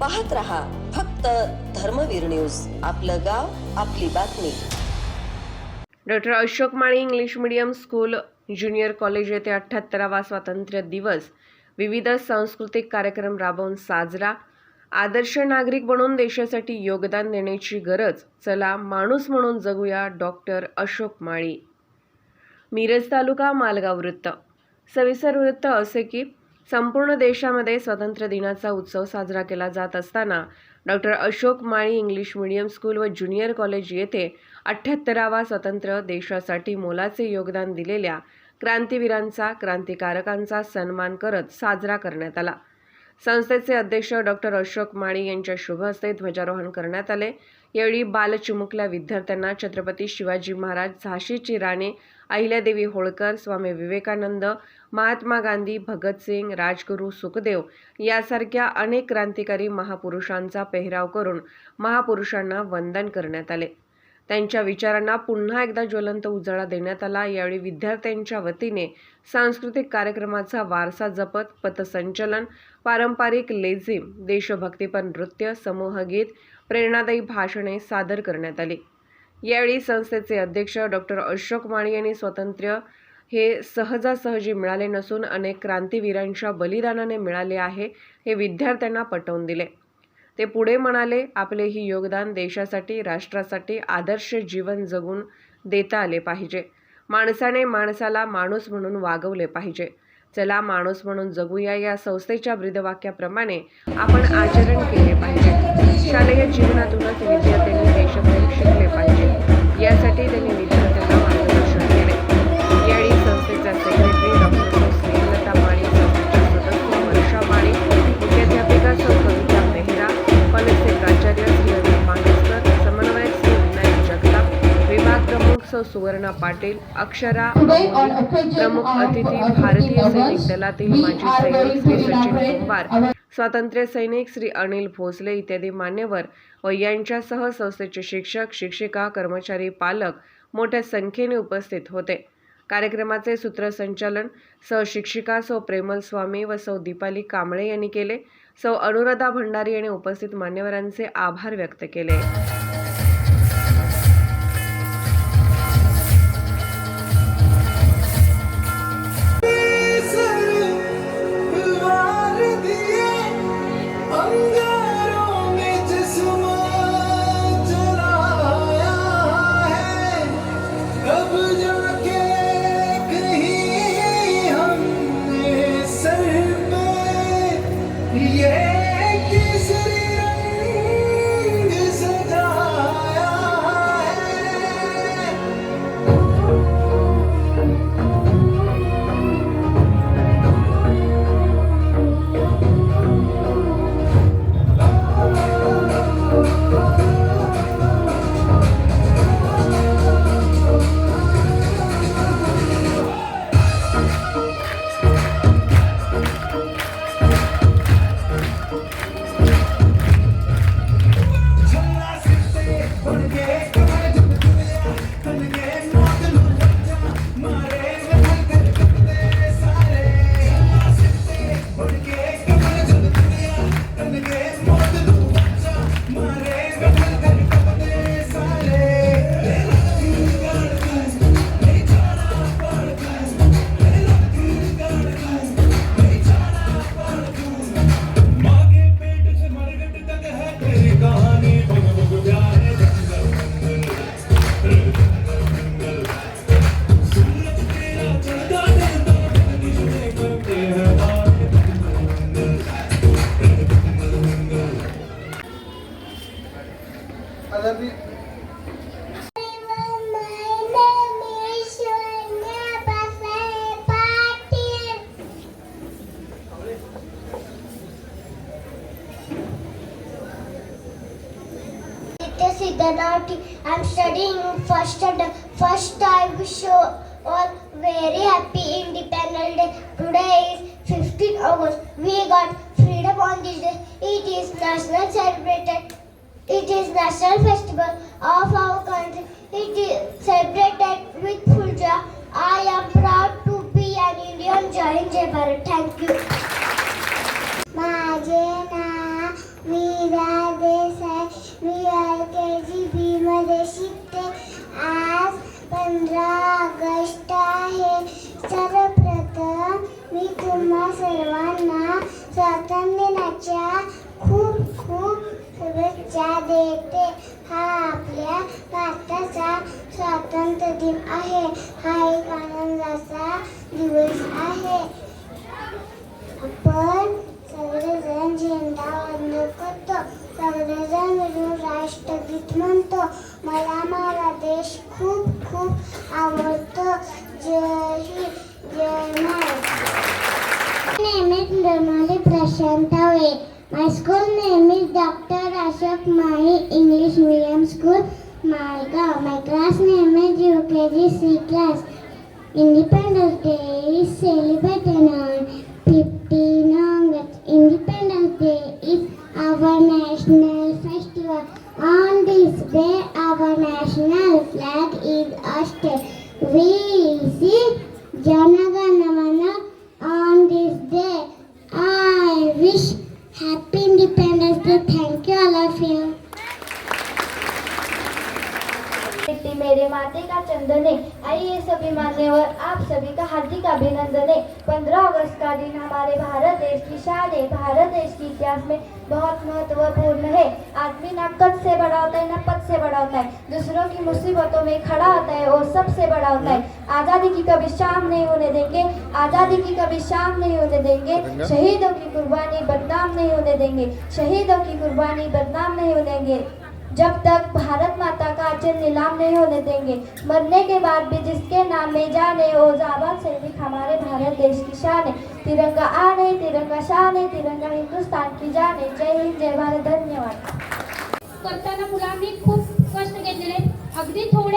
पाहत रहा फक्त धर्मवीर न्यूज. आपलं गाव आपली बातमी. Doctor Ashok Mali English medium school junior college येथे अठ्ठ्याहत्तरावा स्वातंत्र्य दिवस. विविध सांस्कृतिक कार्यक्रम राबवून साजरा. आदर्श नागरिक बनून देशासाठी योगदान देण्याची गरज. चला माणूस म्हणून जगूया डॉक्टर अशोक माळी. मिरज तालुका मालगाव वृत्त. सविस्तर वृत्त असे की संपूर्ण देशामध्ये स्वातंत्र्य दिनाचा उत्सव साजरा केला जात असताना doctor Ashok Mali English medium school व ज्युनियर कॉलेज येथे अठ्ठ्याहत्तरावा स्वतंत्र देशासाठी मोलाचे योगदान दिलेल्या क्रांतीवीरांचा क्रांतिकारकांचा सन्मान करत साजरा करण्यात आला. संस्थेचे अध्यक्ष डॉक्टर अशोक माळी यांच्या शुभ हस्ते ध्वजारोहण करण्यात आले. यावेळी बालचिमुकल्या विद्यार्थ्यांना छत्रपती शिवाजी महाराज झाशीची राणे अहिल्यादेवी होळकर स्वामी विवेकानंद महात्मा गांधी भगतसिंग राजगुरू सुखदेव यासारख्या अनेक क्रांतिकारी महापुरुषांचा पेहराव करून महापुरुषांना वंदन करण्यात आले. त्यांच्या विचारांना पुन्हा एकदा ज्वलंत उजाळा देण्यात आला. यावेळी विद्यार्थ्यांच्या वतीने सांस्कृतिक कार्यक्रमाचा वारसा जपत पथसंचलन पारंपरिक लेझिम देशभक्तीपर नृत्य समूहगीत प्रेरणादायी भाषणे सादर करण्यात आली. यावेळी संस्थेचे अध्यक्ष डॉक्टर अशोक माळी यांनी स्वातंत्र्य हे सहजासहजी मिळाले नसून अनेक क्रांतीवीरांच्या बलिदानाने मिळाले आहे हे विद्यार्थ्यांना पटवून दिले. ते पुढे म्हणाले आपले ही योगदान देशासाठी राष्ट्रासाठी आदर्श जीवन जगून देता आले पाहिजे. माणसाने माणसाला माणूस म्हणून वागवले पाहिजे. चला माणूस म्हणून जगूया या संस्थेच्या ब्रीदवाक्याप्रमाणे आपण आचरण केले पाहिजे. शालेय जीवनातूनच विद्यार्थ्यांनी देशप्रेम सौ सुवर्णा पाटील अक्षरा प्रमुख अतिथी भारतीय सैनिक दलातील माजी सैनिक श्री सचिन कुंभार स्वातंत्र्य सैनिक श्री अनिल भोसले इत्यादी मान्यवर व यांच्यासह संस्थेचे शिक्षक शिक्षिका कर्मचारी पालक मोठ्या संख्येने उपस्थित होते. कार्यक्रमाचे सूत्रसंचालन सह शिक्षिका सौ प्रेमल स्वामी व सौ दीपाली कांबळे यांनी केले. सौ अनुराधा भंडारी यांनी उपस्थित मान्यवरांचे आभार व्यक्त केले. ಅದರಲ್ಲಿ Siddhanati. I'm studying first and first I show all very happy Independence Day. Today is 15 August. We got freedom on this day. It is national celebrated It is national festival of our country. It is celebrated with puja. I am proud to be an Indian. Jai Hind, Jai Thank you. माझे नाव मीरा देसाई मी L K G बीमध्ये शिकते आज पंधरा August आहे सर्वप्रथम मी तुम्हा सर्वांना स्वातंत्र्य दिनाच्या शुभेच्छा देते. हा आपल्या भारताचा स्वातंत्र्य दिन आहे. हा एक आनंदाचा दिवस आहे. आपण सगळेजण झेंडा वंदन करतो. सगळेजण मिळून राष्ट्रगीत म्हणतो. मला माझा देश खूप खूप आवडतो. जय हिंद जय महाराष्ट्र नेहमीच प्रशांत होईल My school name is Dr. Ashok Mahi English Medium School, Malga. My class name is UKG C class. Independence Day is celebrated on 15 August. Independence Day is our national festival. On this day, our national flag is hoisted. We see Janaga. मेरे माते का चंदन है। आइए सभी मान्यवर आप सभी का हार्दिक अभिनंदन है। पंद्रह अगस्त का दिन हमारे भारत देश की शान है। भारत देश के इतिहास में बहुत महत्वपूर्ण है। आदमी ना कद से बड़ा होता है ना पद से बड़ा होता है। दूसरों की मुसीबतों में खड़ा होता है और सबसे बड़ा होता है। आज़ादी की कभी शाम नहीं होने देंगे। आज़ादी की कभी शाम नहीं होने देंगे। शहीदों की कुर्बानी बदनाम नहीं होने देंगे। शहीदों की कुर्बानी बदनाम नहीं होने देंगे। जब तक भारत माता का नीलाम नहीं होने देंगे। मरने के बाद भी जिसके नाम में जाने ओ जाबान सैनिक हमारे भारत देश की शान है। तिरंगा आने तिरंगा शान है तिरंगा हिंदुस्तान की जान। है जय हिंद जय भारत धन्यवाद। करताना मुलांनी खूप कष्ट घेतलेले अगदी थोड्या